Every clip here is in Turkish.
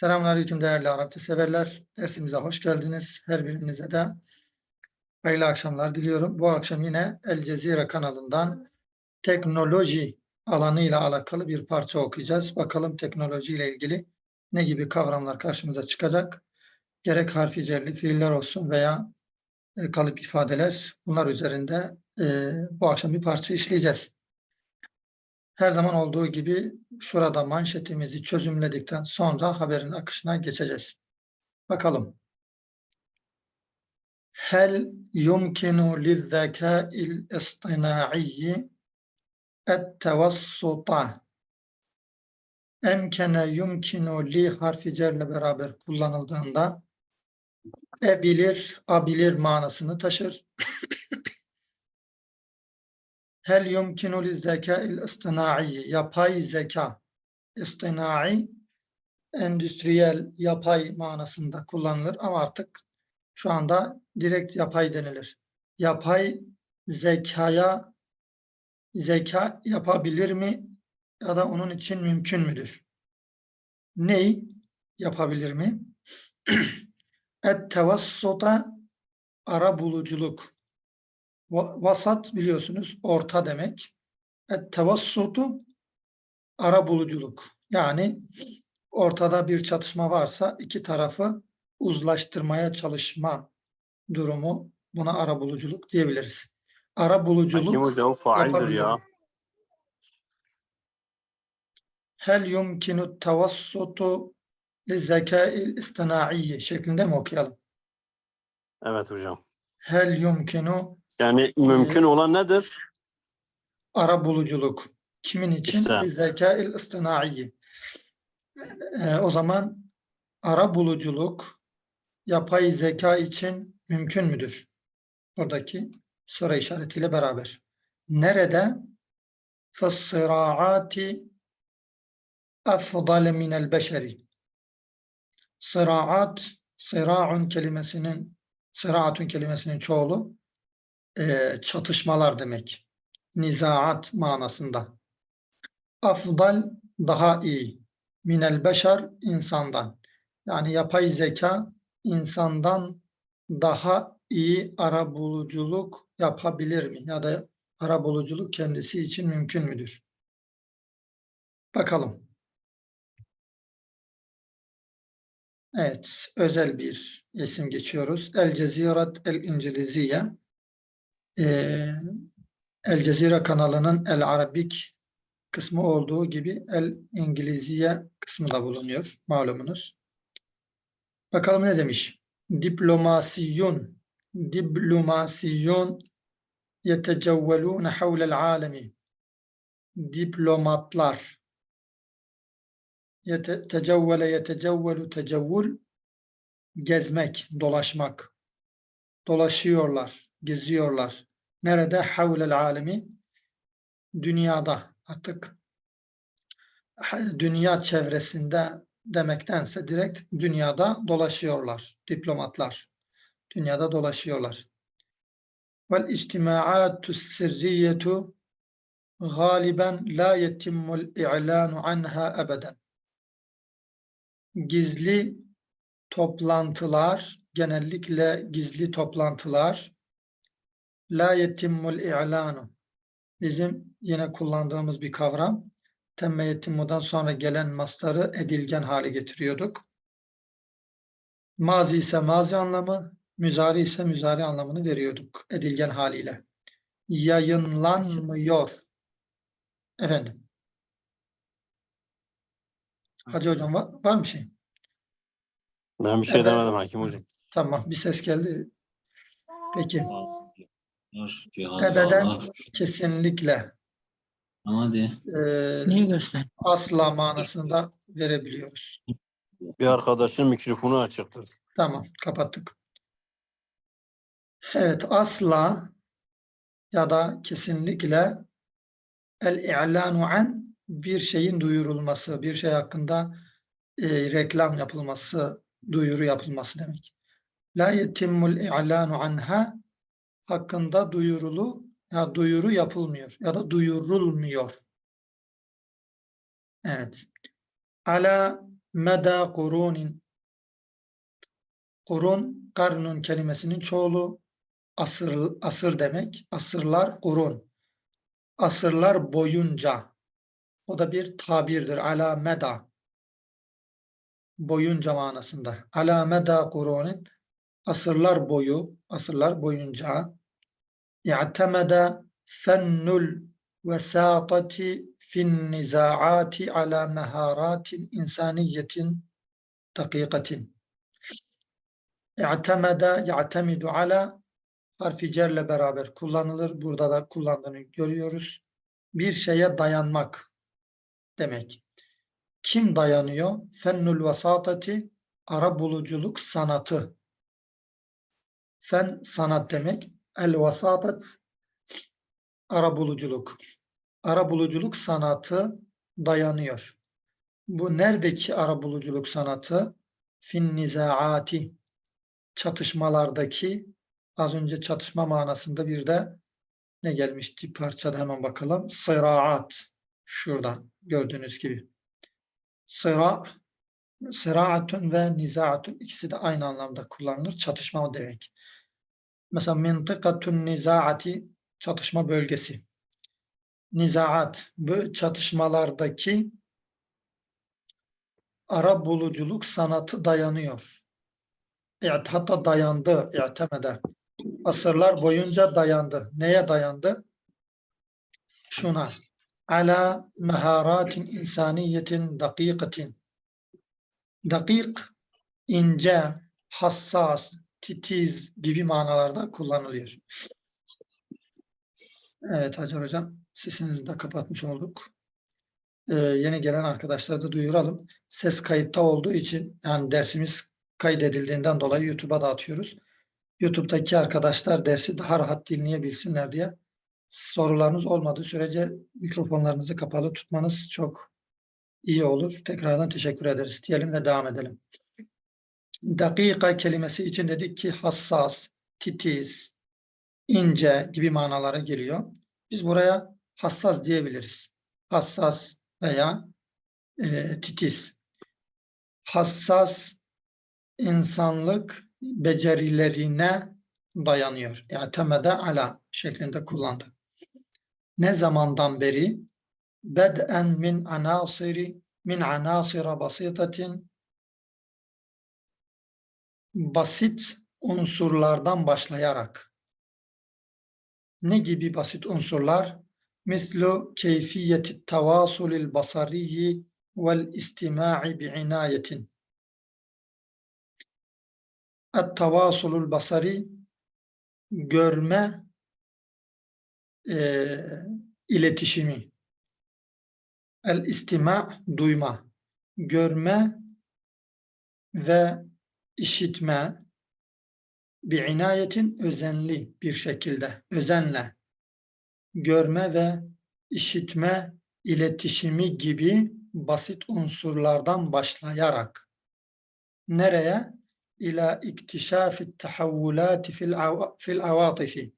Selamünaleyküm değerli Arapça severler. Dersimize hoş geldiniz. Her birinize de hayırlı akşamlar diliyorum. Bu akşam yine El Cezire kanalından teknoloji alanıyla alakalı bir parça okuyacağız. Bakalım teknolojiyle ilgili ne gibi kavramlar karşımıza çıkacak. Gerek harfi cerli fiiller olsun veya e, kalıp ifadeler bunlar üzerinde e, bu akşam bir parça işleyeceğiz. Her zaman olduğu gibi şurada manşetimizi çözümledikten sonra haberin akışına geçeceğiz. Bakalım. Hel yumkinu lizzekâil istinâ'iyyi et-tevassuta emkene yumkinu li harfi cerle beraber kullanıldığında e bilir, a bilir manasını taşır. Hel yumkinu lizzekâil istinâ'iyyi yapay zeka istinai endüstriyel yapay manasında kullanılır ama artık şu anda direkt yapay denilir. Yapay zekaya zeka yapabilir mi ya da onun için mümkün müdür? Ney yapabilir mi? Et tevassuta ara buluculuk. Va- Vasat biliyorsunuz orta demek. Et tevassutu ara buluculuk. Yani ortada bir çatışma varsa iki tarafı uzlaştırmaya çalışma durumu buna ara buluculuk diyebiliriz. Ara Hakim buluculuk hocam faildir ya. Hel yumkinu tevassutu lizzekâil istinâ'iyye şeklinde mi okuyalım? Evet hocam. Hel yumkinu Yani mümkün olan nedir? ara buluculuk. Kimin için? İşte. Lizzekâil istinâ'iyye. Ee, o zaman ara buluculuk yapay zeka için mümkün müdür? Buradaki soru işaretiyle beraber. Nerede? فَالصِّرَاعَاتِ أَفْضَلَ مِنَ الْبَشَرِ Sıraat, sıra'un kelimesinin, sıraatun kelimesinin çoğulu eee, çatışmalar demek. Nizaat manasında. Afdal daha iyi. Minel beşer insandan. Yani yapay zeka insandan daha iyi arabuluculuk yapabilir mi? Ya da arabuluculuk kendisi için mümkün müdür? Bakalım. Evet, özel bir isim geçiyoruz. El Cezirat El İngiliziye. Ee, El Cezire kanalının El Arabik kısmı olduğu gibi El İngiliziye kısmı da bulunuyor malumunuz. Bakalım ne demiş? Diplomasiyun diplomasiyun yetecevvelûne havlel alemi diplomatlar yete, tecevvele yetecevvelu tecevvül gezmek, dolaşmak. Dolaşıyorlar, geziyorlar. Nerede? Havlel alemi dünyada artık dünya çevresinde demektense direkt dünyada dolaşıyorlar diplomatlar. Dünyada dolaşıyorlar. Vel içtimaatu sirriyetu galiben la yetimul i'lanu anha ebeden. Gizli toplantılar, genellikle gizli toplantılar la yetimmul i'lanu bizim yine kullandığımız bir kavram. Temme yetimmudan sonra gelen mastarı edilgen hale getiriyorduk. Mazi ise mazi anlamı, müzari ise müzari anlamını veriyorduk edilgen haliyle. Yayınlanmıyor. Efendim. Hacı hocam var, var mı şey? Ben bir şey Evet. demedim hakim hocam. Tamam bir ses geldi. Peki. Ebeden var. kesinlikle Hadi. eee, Niye göster? asla manasında verebiliyoruz. Bir arkadaşın mikrofonu açıktır. Tamam, kapattık. Evet, asla ya da kesinlikle el-i'lanu an bir şeyin duyurulması, bir şey hakkında e, reklam yapılması, duyuru yapılması demek. La yetimmul i'lanu anha hakkında duyurulu ya duyuru yapılmıyor ya da duyurulmuyor. Evet. Ala meda kurunin. Kurun, karnun kelimesinin çoğulu. Asır, asır demek. Asırlar kurun. Asırlar boyunca. O da bir tabirdir. Ala meda. Boyunca manasında. Ala meda kurunin. Asırlar boyu, asırlar boyunca. İ'temede fennul vesatati fin nizaati ala meharatin insaniyetin dakikatin. İ'temede ya'temidu ala harfi cerle beraber kullanılır. Burada da kullandığını görüyoruz. Bir şeye dayanmak demek. Kim dayanıyor? Fennul vesatati ara buluculuk sanatı. Fen sanat demek. El vasatat ara buluculuk. Ara buluculuk sanatı dayanıyor. Bu neredeki ara buluculuk sanatı? Fin nizaati çatışmalardaki az önce çatışma manasında bir de ne gelmişti parçada hemen bakalım. Sıraat. Şurada gördüğünüz gibi. Sıra Sıraatun ve nizaatun ikisi de aynı anlamda kullanılır. Çatışma demek. Mesela mintıkatun nizaati çatışma bölgesi. Nizaat bu çatışmalardaki ara buluculuk sanatı dayanıyor. Hatta dayandı, i'temede. Asırlar boyunca dayandı. Neye dayandı? Şuna. Ala meharatin insaniyetin dakikatin. Dakik, ince, hassas, titiz gibi manalarda kullanılıyor. Evet Hacer Hocam, sesinizi de kapatmış olduk. Ee, yeni gelen arkadaşlara da duyuralım. Ses kayıtta olduğu için, yani dersimiz kaydedildiğinden dolayı YouTube'a da atıyoruz. YouTube'daki arkadaşlar dersi daha rahat dinleyebilsinler diye sorularınız olmadığı sürece mikrofonlarınızı kapalı tutmanız çok iyi olur. Tekrardan teşekkür ederiz diyelim ve devam edelim. Dakika kelimesi için dedik ki hassas, titiz, ince gibi manalara geliyor. Biz buraya hassas diyebiliriz. Hassas veya e, titiz. Hassas insanlık becerilerine dayanıyor. İ'temede ala şeklinde kullandı. Ne zamandan beri? Bed'en min anasiri min anasira basitatin basit unsurlardan başlayarak ne gibi basit unsurlar? Mislu keyfiyeti tavasulil basariyi vel istima'i bi'inayetin. Et-tavasulul basari görme e, iletişimi. El-istima duyma. Görme ve işitme inayetin özenli bir şekilde, özenle görme ve işitme iletişimi gibi basit unsurlardan başlayarak nereye? İlâ iktişâfi tahavvulâti fil, av fil avâtifi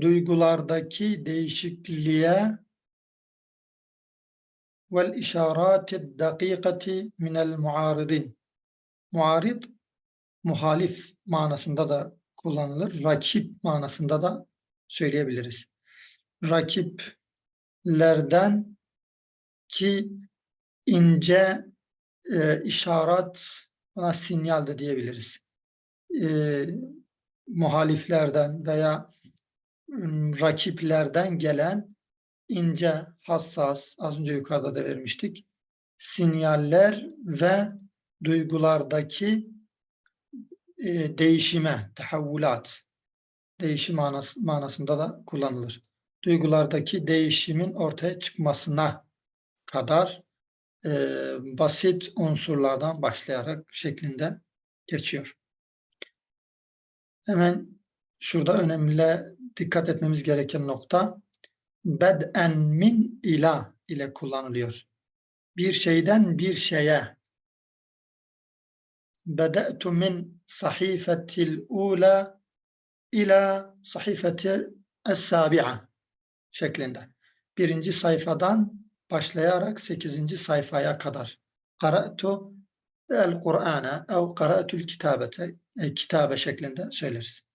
duygulardaki değişikliğe vel işarati dakikati minel muaridin muarid muhalif manasında da kullanılır. Rakip manasında da söyleyebiliriz. Rakiplerden ki ince e, işaret buna sinyal de diyebiliriz. E, muhaliflerden veya rakiplerden gelen ince, hassas, az önce yukarıda da vermiştik, sinyaller ve duygulardaki e, değişime, tehavvulat, değişim manas, manasında da kullanılır. Duygulardaki değişimin ortaya çıkmasına kadar e, basit unsurlardan başlayarak şeklinde geçiyor. Hemen şurada önemli dikkat etmemiz gereken nokta bed'en min ila ile kullanılıyor. Bir şeyden bir şeye Bede'tu min sahifetil ula ila sahifeti es-sabi'a şeklinde. Birinci sayfadan başlayarak sekizinci sayfaya kadar Qara'tu el-Kur'an'a ev qara'tul kitabete e, kitabe şeklinde söyleriz.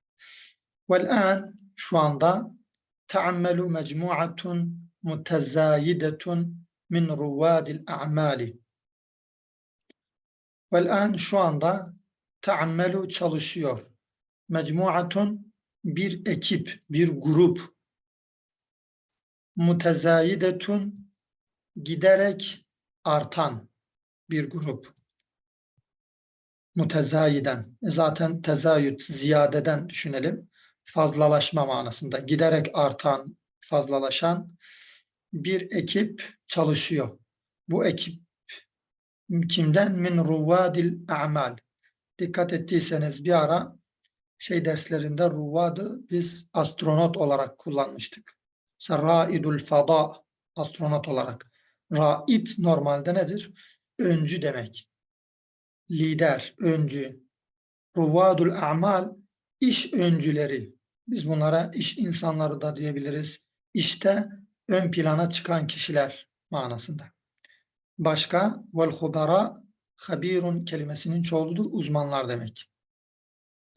Vel-an şu anda teammelu mecmu'atun mutezayidetun min ruvadil a'mali. Vel-an şu anda teammelu çalışıyor. Mecmu'atun bir ekip, bir grup. Mutezayidetun giderek artan bir grup. Mutezayiden. E Zaten tezayüt ziyadeden düşünelim. Fazlalaşma manasında. Giderek artan, fazlalaşan bir ekip çalışıyor. Bu ekip kimden? Min ruvadil a'mal. Dikkat ettiyseniz bir ara şey derslerinde ruvadı biz astronot olarak kullanmıştık. Mesela raidul fada astronot olarak. Raid normalde nedir? Öncü demek. Lider, öncü. Ruvadul a'mal iş öncüleri. Biz bunlara iş insanları da diyebiliriz. İşte ön plana çıkan kişiler manasında. Başka vel hubara habirun kelimesinin çoğuludur. Uzmanlar demek.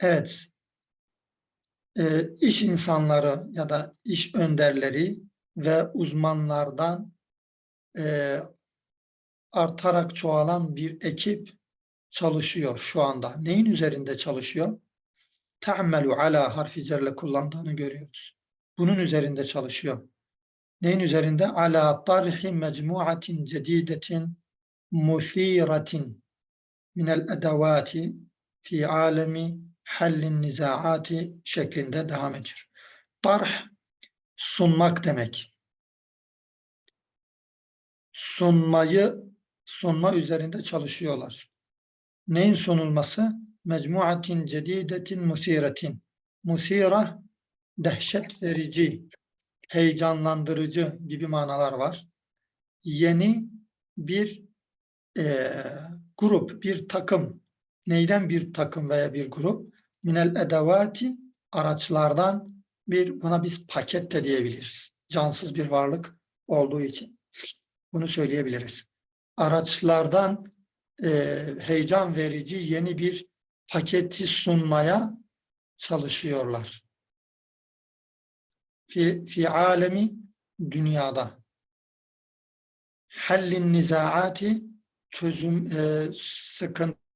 Evet. Ee, iş insanları ya da iş önderleri ve uzmanlardan e, artarak çoğalan bir ekip çalışıyor şu anda. Neyin üzerinde çalışıyor? Te'ammelu ala harfi cerle kullandığını görüyoruz. Bunun üzerinde çalışıyor. Neyin üzerinde? Ala tarhi mecmuatin cedidetin muthiratin minel edavati fi alemi hallin nizaati şeklinde devam ediyor. Tarh sunmak demek. Sunmayı sunma üzerinde çalışıyorlar. Neyin sunulması? Mecmuatin cedidetin musiretin. Musira dehşet verici, heyecanlandırıcı gibi manalar var. Yeni bir eee, grup, bir takım. Neyden bir takım veya bir grup? Minel edevati araçlardan bir buna biz paket de diyebiliriz. Cansız bir varlık olduğu için bunu söyleyebiliriz. Araçlardan eee, heyecan verici yeni bir paketi sunmaya çalışıyorlar. Fi, fi alemi dünyada. Hallin nizaati çözüm e, sıkıntı